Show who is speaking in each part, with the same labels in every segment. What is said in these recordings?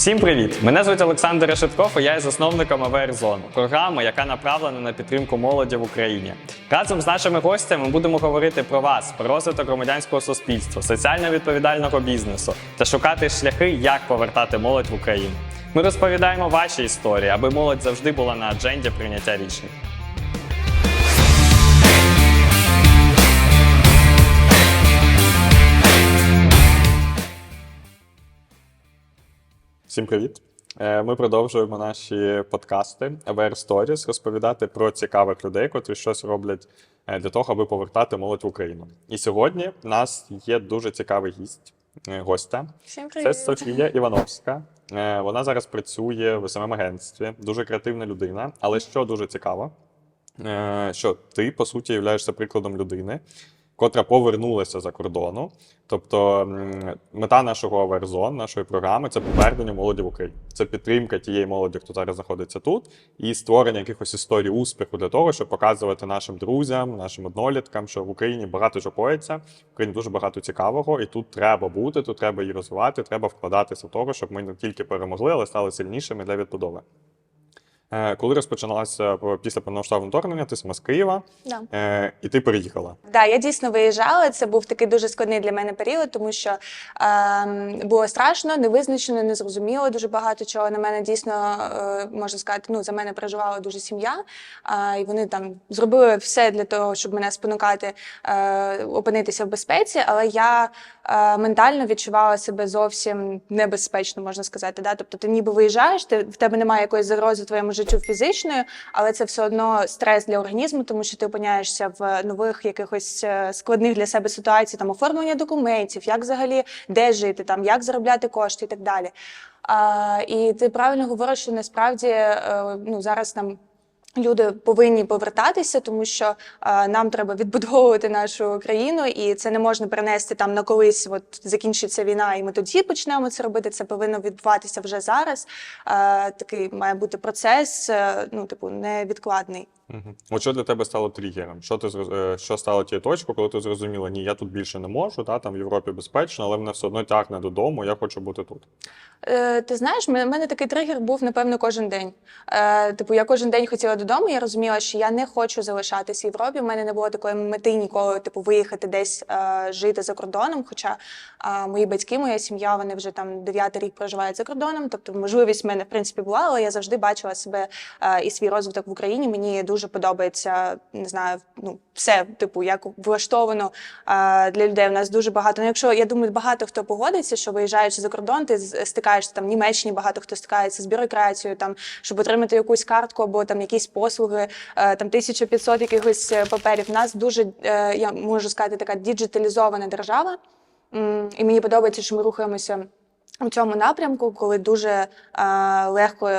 Speaker 1: Всім привіт! Мене звуть Олександр Решетков, і я є засновником АВР Зон, програми, яка направлена на підтримку молоді в Україні. Разом з нашими гостями ми будемо говорити про вас, про розвиток громадянського суспільства, соціально відповідального бізнесу та шукати шляхи, як повертати молодь в Україну. Ми розповідаємо ваші історії, аби молодь завжди була на адженді прийняття рішень. Всім привіт! Е, Ми продовжуємо наші подкасти AWR Stories, розповідати про цікавих людей, котрі щось роблять е, для того, аби повертати молодь в Україну. І сьогодні в нас є дуже цікавий гість, е, гостя.
Speaker 2: Всім
Speaker 1: Це. Софія Івановська. Вона зараз працює в самому агентстві, дуже креативна людина. Але що дуже цікаво, що ти, по суті, являєшся прикладом людини, котра повернулася за кордону. Тобто мета нашого Аверзон, нашої програми це повернення молоді в Україну. Це підтримка тієї молоді, хто зараз знаходиться тут, і створення якихось історій успіху для того, щоб показувати нашим друзям, нашим одноліткам, що в Україні багато що коїться, в Україні дуже багато цікавого, і тут треба бути, тут треба її розвивати, треба вкладатися в того, щоб ми не тільки перемогли, але стали сильнішими для відбудови. Е, Коли розпочиналося е, після повномасштабного вторгнення, ти сама з Києва,
Speaker 2: Да.
Speaker 1: е, і ти переїхала.
Speaker 2: Да, я дійсно виїжджала. Це був такий дуже складний для мене період, тому що ем, було страшно, невизначено, незрозуміло. Дуже багато чого на мене дійсно е, можна сказати. Ну за мене переживала дуже сім'я. Е, і вони там зробили все для того, щоб мене спонукати е, опинитися в безпеці. Але я е, ментально відчувала себе зовсім небезпечно, можна сказати. Да? Тобто, ти ніби виїжджаєш, ти в тебе немає якоїсь загрози твоєму життю фізичної, але це все одно стрес для організму, тому що ти опиняєшся в нових якихось е, складних для себе ситуацій, там оформлення документів, як взагалі де жити, там як заробляти кошти і так далі. А, і ти правильно говориш, що насправді е, ну зараз там. Люди повинні повертатися, тому що е, нам треба відбудовувати нашу країну, і це не можна перенести там на колись. От закінчиться війна, і ми тоді почнемо це робити. Це повинно відбуватися вже зараз. Е, такий має бути процес, е, ну типу, невідкладний.
Speaker 1: Угу. От що для тебе стало тригером? Що ти е, що стало тією точкою, коли ти зрозуміла, ні, я тут більше не можу, та там в Європі безпечно, але мене все одно тягне додому, я хочу бути тут.
Speaker 2: Е, ти знаєш, в мене такий тригер був напевно кожен день. Е, типу, я кожен день хотіла додому. Я розуміла, що я не хочу залишатись в Європі. У мене не було такої мети ніколи, типу, виїхати десь е, жити за кордоном. Хоча е, мої батьки, моя сім'я, вони вже там дев'ятий рік проживають за кордоном. Тобто, можливість в мене в принципі була, але я завжди бачила себе е, і свій розвиток в Україні. Мені дуже подобається, не знаю, ну все, типу, як влаштовано е, для людей. У нас дуже багато. Ну, якщо я думаю, багато хто погодиться, що виїжджаючи за кордон, ти стикаєшся там в Німеччині, багато хто стикається з бюрократією, там щоб отримати якусь картку або там якісь послуги, е, там 1500 якихось е, паперів. У нас дуже е, я можу сказати, така діджиталізована держава. І мені подобається, що ми рухаємося. У цьому напрямку, коли дуже е, легко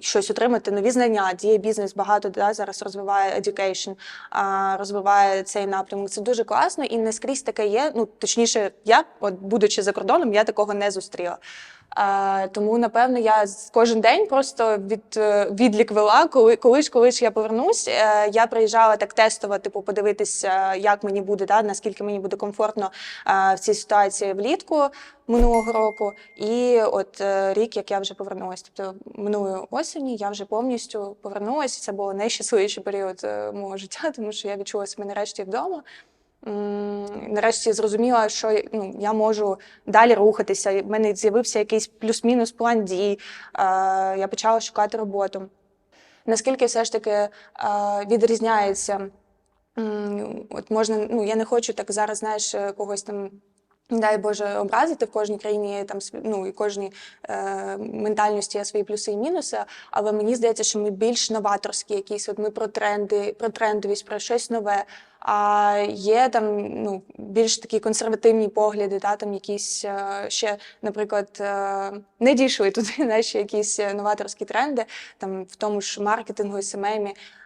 Speaker 2: щось отримати, нові знання, діє бізнес багато да, зараз розвиває education, е, розвиває цей напрямок. Це дуже класно і не скрізь таке є. Ну точніше, я, от будучи за кордоном, я такого не зустріла. Тому напевно я кожен день просто від е, відлік вела, коли коли ж коли ж я повернусь. Е, я приїжджала так тестово, типу, подивитися, як мені буде, да, наскільки мені буде комфортно в цій ситуації влітку минулого року. І от е, рік, як я вже повернулася. Тобто минулої осені я вже повністю повернулася. Це був найщасливіший період мого життя, тому що я відчула себе нарешті вдома. Нарешті зрозуміла, що ну, я можу далі рухатися. В мене з'явився якийсь плюс-мінус план дій. Я почала шукати роботу. Наскільки все ж таки відрізняється? От можна, ну я не хочу так зараз, знаєш, когось там. Дай Боже образити в кожній країні там ну і кожній е, ментальності є свої плюси і мінуси. Але мені здається, що ми більш новаторські, якісь от ми про тренди, про трендовість, про щось нове. А є там ну більш такі консервативні погляди, та там якісь е, ще, наприклад, е, не дійшли туди наші якісь новаторські тренди, там в тому ж маркетингу, СММі. А,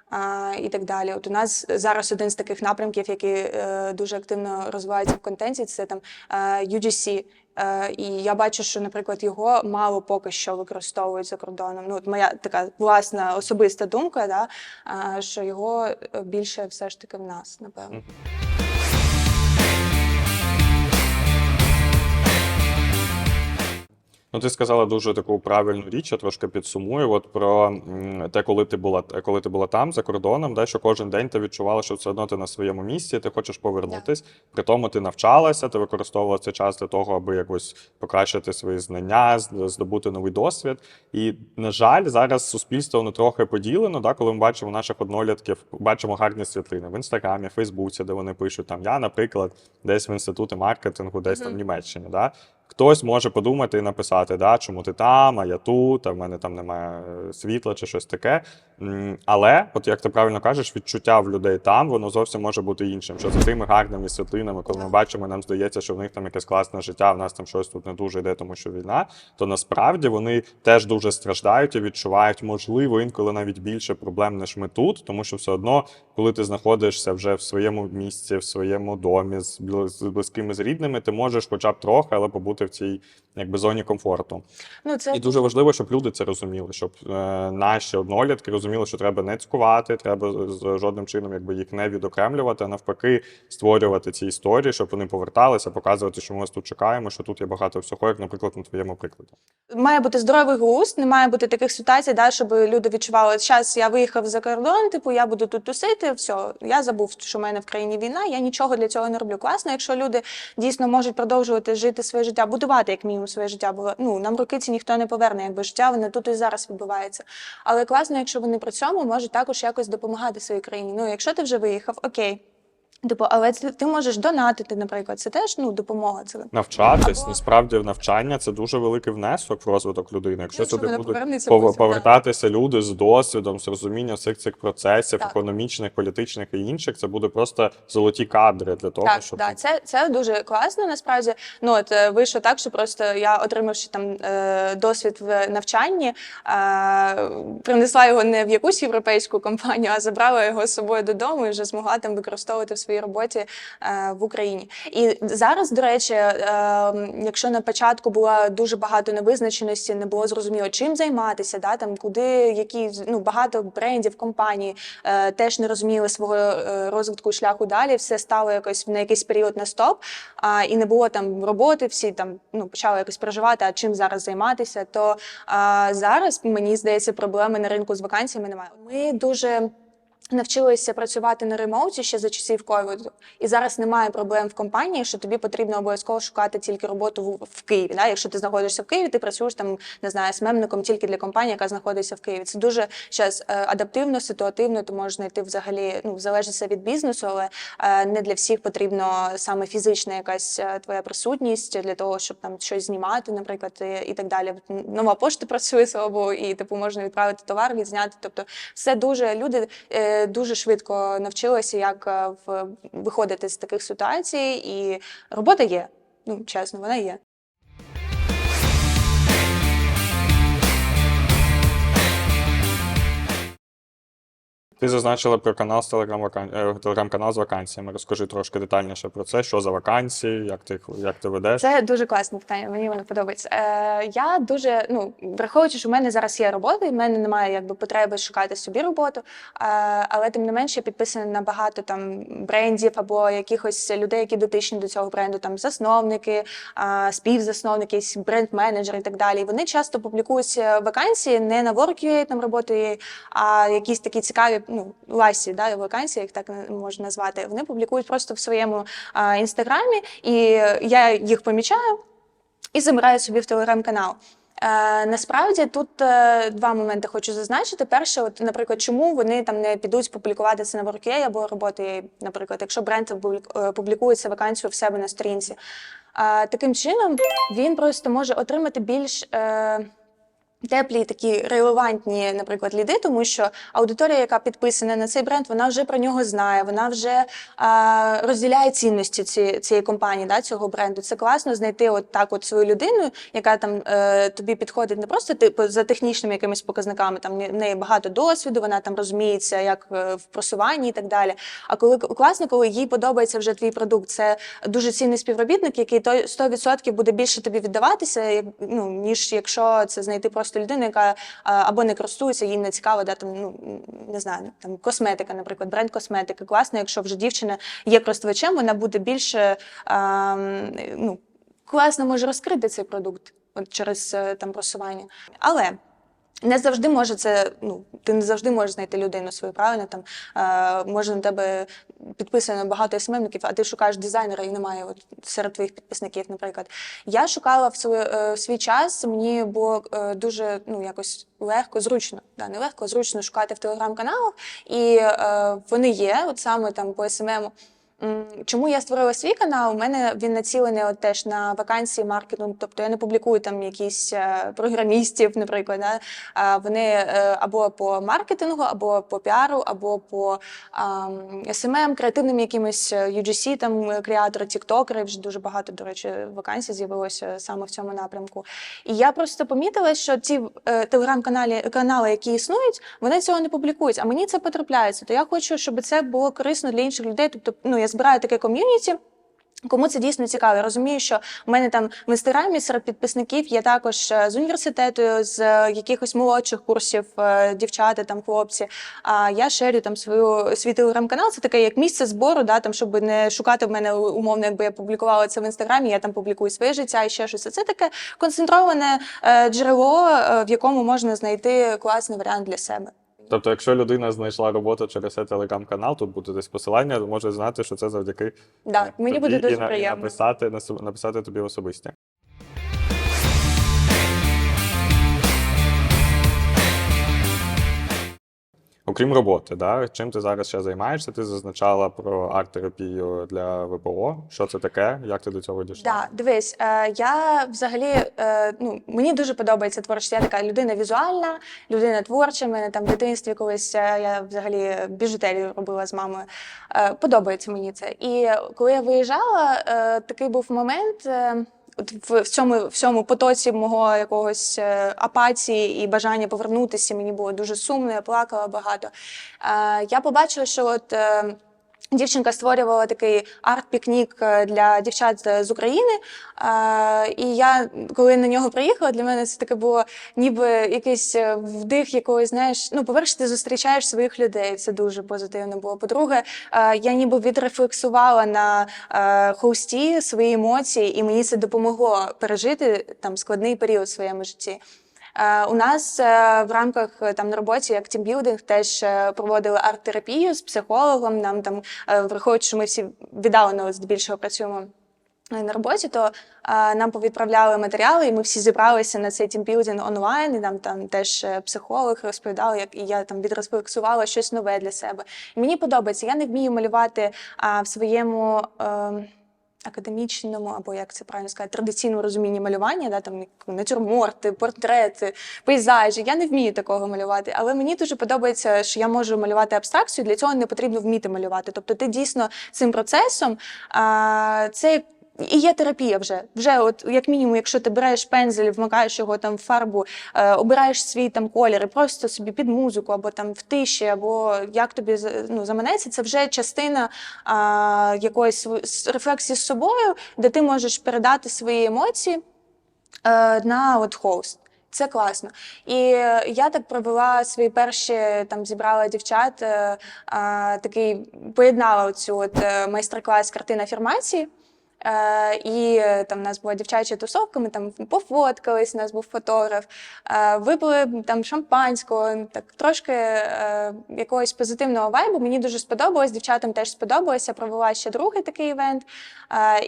Speaker 2: і так далі. От у нас зараз один з таких напрямків, який е, дуже активно розвивається в контенті, це там е, UGC. Е, і я бачу, що, наприклад, його мало поки що використовують за кордоном. Ну, от моя така власна особиста думка, да, що його більше все ж таки в нас, напевно.
Speaker 1: Ну, ти сказала дуже таку правильну річ, я трошки підсумую. От про те, коли ти була, коли ти була там за кордоном, да, що кожен день ти відчувала, що все одно ти на своєму місці, ти хочеш повернутись. При тому ти навчалася, ти використовувала цей час для того, аби якось покращити свої знання, здобути новий досвід. І, на жаль, зараз суспільство воно трохи поділено. Да, коли ми бачимо наших однолітків, бачимо гарні світлини в інстаграмі, Фейсбуці, де вони пишуть там я, наприклад, десь в інституті маркетингу, десь там в Німеччині. Да? Хтось може подумати і написати, да, чому ти там, а я тут, а в мене там немає е, світла чи щось таке. Але, от як ти правильно кажеш, відчуття в людей там, воно зовсім може бути іншим. Що за тими гарними світлинами, коли ми бачимо, нам здається, що в них там якесь класне життя, в нас там щось тут не дуже йде, тому що війна, то насправді вони теж дуже страждають і відчувають, можливо, інколи навіть більше проблем, ніж ми тут, тому що все одно, коли ти знаходишся вже в своєму місці, в своєму домі з з близькими з рідними, ти можеш хоча б трохи, але побути в цій якби зоні комфорту.
Speaker 2: Ну, це
Speaker 1: І дуже важливо, щоб люди це розуміли, щоб е, наші однолітки розуміли, що треба не цькувати, треба з жодним чином якби їх не відокремлювати, а навпаки, створювати ці історії, щоб вони поверталися, показувати, що ми вас тут чекаємо, що тут є багато всього, як, наприклад, на твоєму прикладі.
Speaker 2: має бути здоровий глузд, не має бути таких ситуацій, да, щоб люди відчували, зараз я виїхав за кордон, типу я буду тут тусити, все, я забув, що в мене в країні війна, я нічого для цього не роблю. Класно, якщо люди дійсно можуть продовжувати жити своє життя, будувати як мінімум своє життя, бо ну нам роки ці ніхто не поверне, якби життя воно тут і зараз відбувається. Але класно, якщо вони при цьому можуть також якось допомагати своїй країні. Ну, якщо ти вже виїхав, окей. Типу, але ти, ти можеш донатити, наприклад, це теж ну допомога. Це
Speaker 1: Навчатись,
Speaker 2: Або-
Speaker 1: насправді, навчання це дуже великий внесок в розвиток людини. Якщо сюди будуть пов- повертатися люди з досвідом, з розумінням всіх цих процесів,
Speaker 2: Так.
Speaker 1: економічних, політичних і інших, це буде просто золоті кадри для того,
Speaker 2: Так,
Speaker 1: щоб
Speaker 2: да, це, це дуже класно. Насправді, ну от е, вийшло так, що просто я, отримавши там е, досвід в навчанні, е, принесла його не в якусь європейську компанію, а забрала його з собою додому і вже змогла там використовувати в своїй роботі е, в Україні. І зараз, до речі, е, якщо на початку було дуже багато невизначеності, не було зрозуміло, чим займатися, да, там куди які ну багато брендів, компаній е, теж не розуміли свого розвитку шляху далі. Все стало якось на якийсь період на стоп, а, і не було там роботи. Всі там ну почали якось переживати, а чим зараз займатися. То а, зараз мені здається, проблеми на ринку з вакансіями немає. Ми дуже. Навчилися працювати на ремоуті ще за часів ковіду, і зараз немає проблем в компанії, що тобі потрібно обов'язково шукати тільки роботу в, в Києві. Да? Якщо ти знаходишся в Києві, ти працюєш там, не знаю, смемником тільки для компанії, яка знаходиться в Києві. Це дуже зараз адаптивно, ситуативно. Ти можеш знайти взагалі, ну залежить від бізнесу, але е, не для всіх потрібно саме фізична якась е, твоя присутність для того, щоб там щось знімати, наприклад, і, і так далі. Нова пошта працює слава і типу можна відправити товар, відзняти. Тобто, все дуже люди е, дуже швидко навчилася, як е, виходити з таких ситуацій, і робота є. Ну чесно, вона є.
Speaker 1: Ти зазначила про канал з е, телеграм-канал з вакансіями. Розкажи трошки детальніше про це, що за вакансії, як ти як ти ведеш.
Speaker 2: Це дуже класне питання. Мені воно подобається. Е, я дуже ну враховуючи, що в мене зараз є робота, і в мене немає якби потреби шукати собі роботу. Е, але тим не менше я підписана на багато там брендів або якихось людей, які дотичні до цього бренду, там засновники, е, співзасновники, бренд-менеджери і так далі. Вони часто публікують е, вакансії не на WorkUA, там роботи, а якісь такі цікаві ну ласі, да, вакансії, як так можна назвати. Вони публікують просто в своєму а, інстаграмі, і я їх помічаю і забираю собі в телеграм-канал. Е, насправді тут е, два моменти хочу зазначити. Перше, от, наприклад, чому вони там не підуть публікувати це на WorkUA або роботи, наприклад, якщо бренд е, вакансію в себе на сторінці. Е, таким чином він просто може отримати більш. Е, Теплі такі релевантні, наприклад, ліди, тому що аудиторія, яка підписана на цей бренд, вона вже про нього знає, вона вже а, розділяє цінності ці, цієї компанії, да, цього бренду. Це класно знайти от так от свою людину, яка там е, тобі підходить не просто типу за технічними якимись показниками, там в неї багато досвіду, вона там розуміється, як е, в просуванні і так далі. А коли класно, коли їй подобається вже твій продукт, це дуже цінний співробітник, який той 100% буде більше тобі віддаватися, як, ну, ніж якщо це знайти просто людину, яка або не користується, їй не цікаво, да, там, ну, не знаю, там косметика, наприклад, бренд косметики. Класно, якщо вже дівчина є користувачем, вона буде більше а, ну, класно може розкрити цей продукт. от через е, там просування. Але не завжди може це. Ну ти не завжди можеш знайти людину свою правильно. Там е, може на тебе підписано багато СММників, а ти шукаєш дизайнера і немає от серед твоїх підписників, наприклад. Я шукала в свій, е, свій час. Мені було е, дуже ну якось легко, зручно. Да, не легко, зручно шукати в телеграм-каналах, і е, вони є, от саме там по СММу. Чому я створила свій канал? У мене він націлений от теж на вакансії маркетингу. Тобто я не публікую там якісь е, програмістів, наприклад. Да? Вони е, або по маркетингу, або по піару, або по SMM, креативним якимось UGC, там е, креатори, тіктокери. Вже дуже багато, до речі, вакансій з'явилося саме в цьому напрямку. І я просто помітила, що е, телеграм-канали, канали, які існують, вони цього не публікують, а мені це потрапляється. То я хочу, щоб це було корисно для інших людей. Тобто, ну я збираю таке ком'юніті. Кому це дійсно цікаво, я розумію, що в мене там в інстаграмі серед підписників є також е, з університету, з е, якихось молодших курсів, е, дівчата, там хлопці. А я шерю там свою свій телеграм-канал. Це таке як місце збору, да, там, щоб не шукати в мене умовно, якби я публікувала це в інстаграмі. Я там публікую своє життя і ще щось. Це таке концентроване джерело, в якому можна знайти класний варіант для себе.
Speaker 1: Тобто, якщо людина знайшла роботу через цей телеграм-канал, тут буде десь посилання, може знати, що це завдяки
Speaker 2: Да,
Speaker 1: е,
Speaker 2: мені
Speaker 1: тобі
Speaker 2: буде дуже
Speaker 1: і, на- і
Speaker 2: приємно.
Speaker 1: написати, написати тобі особисті. Окрім роботи, да, чим ти зараз ще займаєшся? Ти зазначала про арт-терапію для ВПО. Що це таке? Як ти до цього дійшла?
Speaker 2: Да, дивись, е, я взагалі е, ну мені дуже подобається творчість. Я така людина візуальна, людина творча. Мене там в дитинстві колись е, я взагалі біжутерію робила з мамою. Подобається мені це. І коли я виїжджала, такий був момент. В цьому в цьому потоці мого якогось е, апатії і бажання повернутися мені було дуже сумно, я плакала багато. Е, я побачила, що от е, Дівчинка створювала такий арт-пікнік е, для дівчат з України. Е, І я, коли на нього приїхала, для мене це таке було ніби якийсь е, вдих якогось, знаєш, ну, по-перше, ти зустрічаєш своїх людей. Це дуже позитивно було. По-друге, я ніби відрефлексувала на хості свої емоції, і мені це допомогло пережити там складний період в своєму житті. Е, У нас е, в рамках е, там на роботі як тімбілдинг теж проводили арт-терапію з психологом. Нам там враховуючи, що ми всі віддалено здебільшого працюємо. На роботі, то е, нам повідправляли матеріали, і ми всі зібралися на цей тімбілдинг онлайн. І нам там теж психолог розповідав, як і я там відрефлексувала щось нове для себе. І мені подобається. Я не вмію малювати а, в своєму. Е, академічному, або як це правильно сказати, традиційному розумінні малювання, да, там як натюрморти, портрети, пейзажі. Я не вмію такого малювати, але мені дуже подобається, що я можу малювати абстракцію. Для цього не потрібно вміти малювати. Тобто, ти дійсно цим процесом а, це. І є терапія вже. Вже, от як мінімум, якщо ти береш пензель, вмикаєш його там в фарбу, е, обираєш свій там колір і просто собі під музику, або там в тиші, або як тобі ну, заманеться, це вже частина а, якоїсь рефлексії з собою, де ти можеш передати свої емоції е, на от хост. Це класно. І е, я так провела свої перші там зібрала дівчат, е, а, такий поєднала цю от е, майстер-клас картин афірмації. Е, і е, там у нас була дівчача тусовка, ми там пофоткались, у нас був фотограф, е, випили там шампанського, так трошки якогось позитивного вайбу. Мені дуже сподобалось, дівчатам теж сподобалося. Провела ще другий такий івент.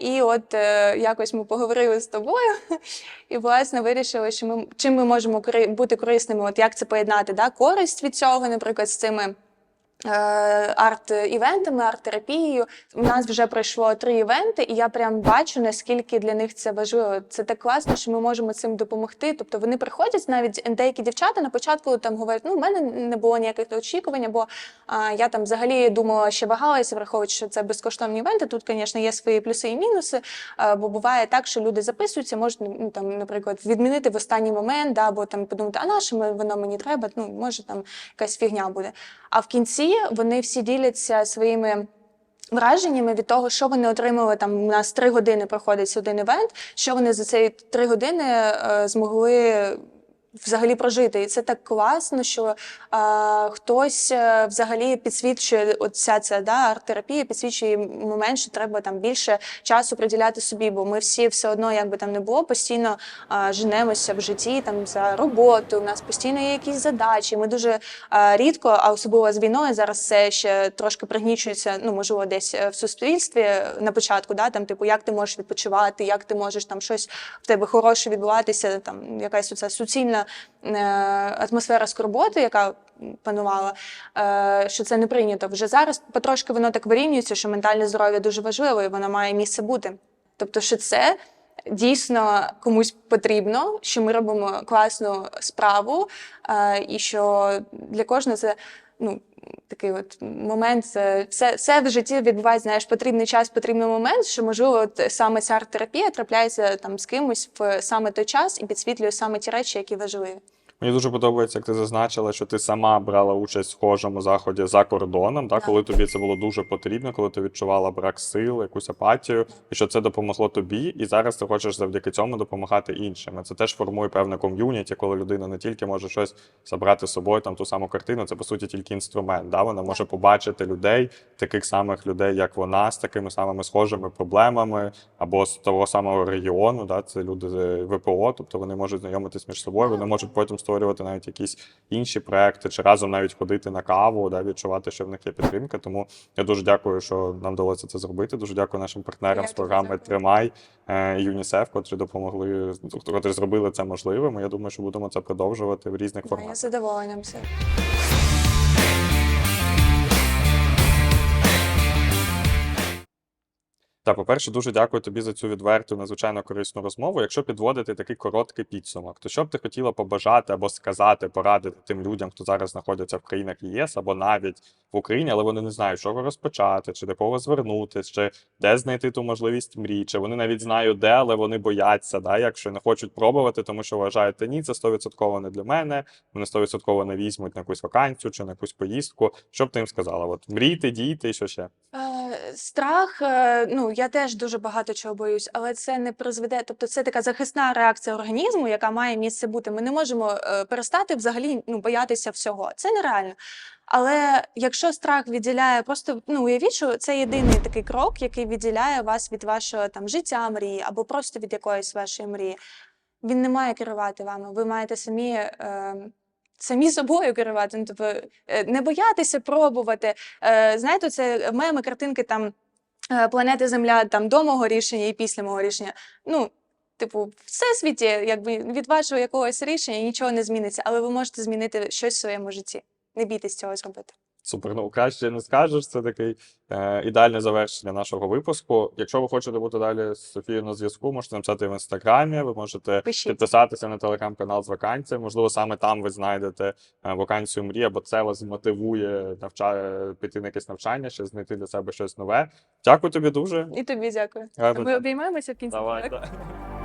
Speaker 2: І от якось ми поговорили з тобою, і власне вирішили, що ми чим ми можемо бути корисними, от як це поєднати, да? користь від цього, наприклад, з цими. Е, Арт-івентами, арт-терапією. У нас вже пройшло три івенти, і я прям бачу, наскільки для них це важливо. Це так класно, що ми можемо цим допомогти. Тобто вони приходять навіть деякі дівчата на початку там говорять, ну в мене не було ніяких очікувань, бо а, я там взагалі думала, ще вагалася, враховуючи, що це безкоштовні івенти. Тут, звісно, є свої плюси і мінуси. а, бо буває так, що люди записуються, можуть ну, там, наприклад, відмінити в останній момент, да, або там подумати, а на що воно мені треба? Ну може там якась фігня буде. А в кінці вони всі діляться своїми. Враженнями від того, що вони отримали там. У нас три години проходить один івент. Що вони за ці три години е, змогли взагалі прожити. І це так класно, що е, хтось е, взагалі підсвічує от вся ця да, арт-терапія, підсвічує момент, що треба там більше часу приділяти собі, бо ми всі все одно, як би там не було, постійно е, женемося в житті там за роботу. У нас постійно є якісь задачі. Ми дуже е, рідко, а особливо з війною зараз це ще трошки пригнічується. Ну можливо, десь е, в суспільстві на початку, да, там, типу, як ти можеш відпочивати, як ти можеш там щось в тебе хороше відбуватися, там якась оця суцільна е, атмосфера скорботи, яка панувала, е, що це не прийнято. Вже зараз потрошки воно так вирівнюється, що ментальне здоров'я дуже важливо і воно має місце бути. Тобто, що це дійсно комусь потрібно, що ми робимо класну справу, е, і що для кожного це ну. Такий от момент, це все, все в житті відбувається, знаєш, потрібний час, потрібний момент, що можливо, от саме ця арт-терапія трапляється там з кимось в саме той час і підсвітлює саме ті речі, які важливі.
Speaker 1: Мені дуже подобається, як ти зазначила, що ти сама брала участь в схожому заході за кордоном,
Speaker 2: Так.
Speaker 1: коли тобі це було дуже потрібно, коли ти відчувала брак сил, якусь апатію, і що це допомогло тобі, і зараз ти хочеш завдяки цьому допомагати іншим. Це теж формує певне ком'юніті, коли людина не тільки може щось забрати з собою, там ту саму картину, це по суті тільки інструмент. Да? Вона може побачити людей, таких самих людей, як вона, з такими самими схожими проблемами, або з того самого регіону. Да? Це люди з ВПО, тобто вони можуть знайомитись між собою, вони можуть потім створювати навіть якісь інші проекти, чи разом навіть ходити на каву, да? відчувати, що в них є підтримка. Тому я дуже дякую, що нам вдалося це зробити. Дуже дякую нашим партнерам
Speaker 2: Я
Speaker 1: з програми
Speaker 2: дякую.
Speaker 1: Тримай е, і ЮНІСЕФ, котрі допомогли, котрі зробили це можливим. Я думаю, що будемо це продовжувати в різних
Speaker 2: форматах. я задоволенням
Speaker 1: Та, по-перше, дуже дякую тобі за цю відверту, надзвичайно корисну розмову. Якщо підводити такий короткий підсумок, то що б ти хотіла побажати або сказати, порадити тим людям, хто зараз знаходиться в країнах ЄС або навіть в Україні, але вони не знають, що розпочати, чи до кого звернутися, чи де знайти ту можливість мрій, чи вони навіть знають де, але вони бояться, да, якщо не хочуть пробувати, тому що вважають, та ні, це 100% не для мене, вони 100% не візьмуть на якусь вакансію чи на якусь поїздку. Що б ти їм сказала? От мрійте, дійте і що ще?
Speaker 2: Е, Страх, е, я теж дуже багато чого боюсь, але це не призведе. Тобто, це така захисна реакція організму, яка має місце бути. Ми не можемо е, перестати взагалі ну, боятися всього. Це нереально. Але якщо страх відділяє, просто ну уявіть, що це єдиний такий крок, який відділяє вас від вашого там життя мрії або просто від якоїсь вашої мрії. Він не має керувати вами. Ви маєте самі. Е, Самі собою керувати, ну, тобто е, не боятися пробувати. Е, Знаєте, це меми, картинки там планети Земля там до мого рішення і після мого рішення. Ну, типу, всесвіті, якби від вашого якогось рішення нічого не зміниться, але ви можете змінити щось в своєму житті. Не бійтесь цього зробити.
Speaker 1: Супер, ну краще не скажеш. Це такий е, ідеальне завершення нашого випуску. Якщо ви хочете бути далі з Софією на зв'язку, можете написати в інстаграмі. Ви можете
Speaker 2: Пишіть.
Speaker 1: підписатися на телеграм-канал з вакансіями. Можливо, саме там ви знайдете е, вакансію мрії, або це вас мотивує навча... піти на якесь навчання, ще знайти для себе щось нове. Дякую тобі дуже.
Speaker 2: І тобі дякую. Ми обіймаємося в кінці.
Speaker 1: Давай,
Speaker 2: так?